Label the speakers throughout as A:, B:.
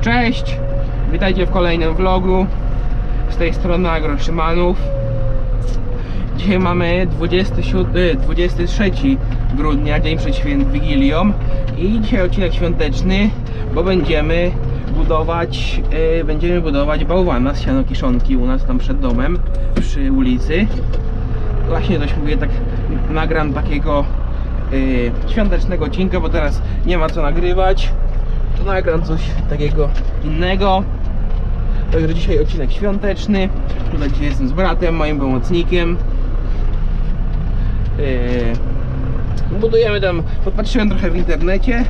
A: Cześć! Witajcie w kolejnym vlogu. Z tej strony Agro Szymanów. Dzisiaj mamy 27, y, 23 grudnia, dzień przed święt Wigilią i dzisiaj odcinek świąteczny, bo będziemy budować, y, będziemy budować bałwana z sianokiszonki u nas tam przed domem przy ulicy. Właśnie dość mówię, tak nagram takiego y, świątecznego odcinka, bo teraz nie ma co nagrywać. To nagram coś takiego innego. Także dzisiaj odcinek świąteczny. Tutaj dzisiaj jestem z bratem, moim pomocnikiem. Yy, budujemy tam, podpatrzyłem trochę w internecie.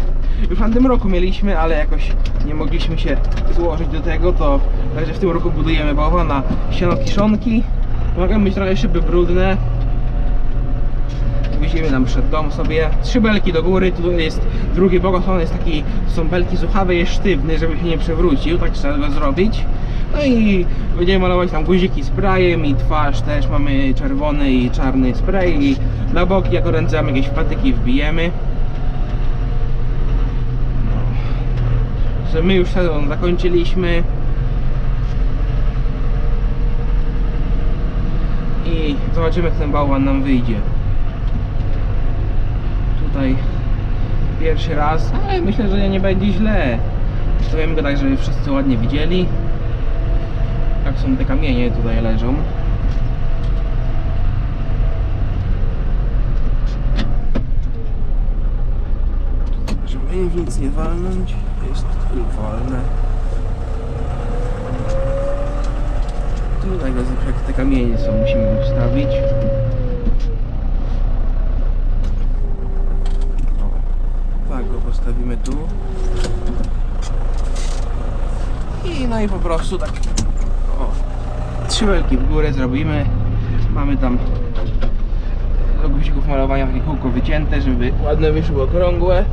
A: Już w tamtym roku mieliśmy, ale jakoś nie mogliśmy się złożyć do tego, to także w tym roku budujemy bałwana siano-kiszonki. Mogą być trochę szyby brudne. Widzimy tam przed dom sobie trzy belki do góry, tu jest drugi bok, jest taki, są belki zuchawe, jest sztywny, żeby się nie przewrócił, tak trzeba go zrobić. No i będziemy malować tam guziki sprayem i twarz też mamy czerwony i czarny spray i na boki jako ręce jakieś patyki wbijemy. No. Że my już sezon zakończyliśmy. I zobaczymy jak ten bałwan nam wyjdzie tutaj pierwszy raz, ale myślę, że nie będzie źle. Ustawimy go tak, żeby wszyscy ładnie widzieli. Jak są te kamienie tutaj leżą. Żeby w nic nie walnąć, jest wolne. Tutaj go te kamienie są, musimy ustawić. Postawimy tu. I no i po prostu tak o, trzy belki w górę zrobimy. Mamy tam do guzików malowania takie kółko wycięte, żeby ładne wyszło okrągłe.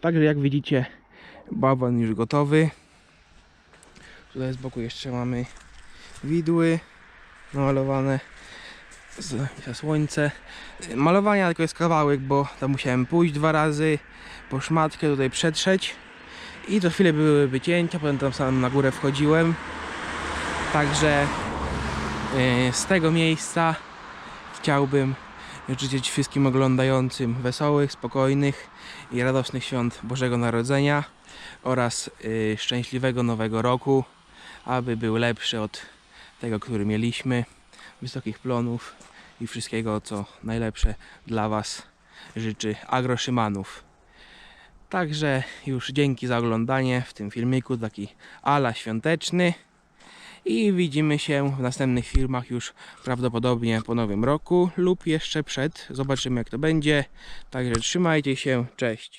A: Także jak widzicie, bałwan już gotowy. Tutaj z boku jeszcze mamy widły namalowane za słońce. Malowania tylko jest kawałek, bo tam musiałem pójść dwa razy po szmatkę tutaj przetrzeć i to chwilę były wycięcia, potem tam sam na górę wchodziłem. Także e, z tego miejsca chciałbym życzyć wszystkim oglądającym wesołych, spokojnych i radosnych świąt Bożego Narodzenia oraz y, szczęśliwego nowego roku, aby był lepszy od tego, który mieliśmy. Wysokich plonów i wszystkiego, co najlepsze dla Was życzy Agroszymanów. Także już dzięki za oglądanie w tym filmiku, taki ala świąteczny. I widzimy się w następnych filmach już prawdopodobnie po nowym roku lub jeszcze przed. Zobaczymy jak to będzie. Także trzymajcie się. Cześć.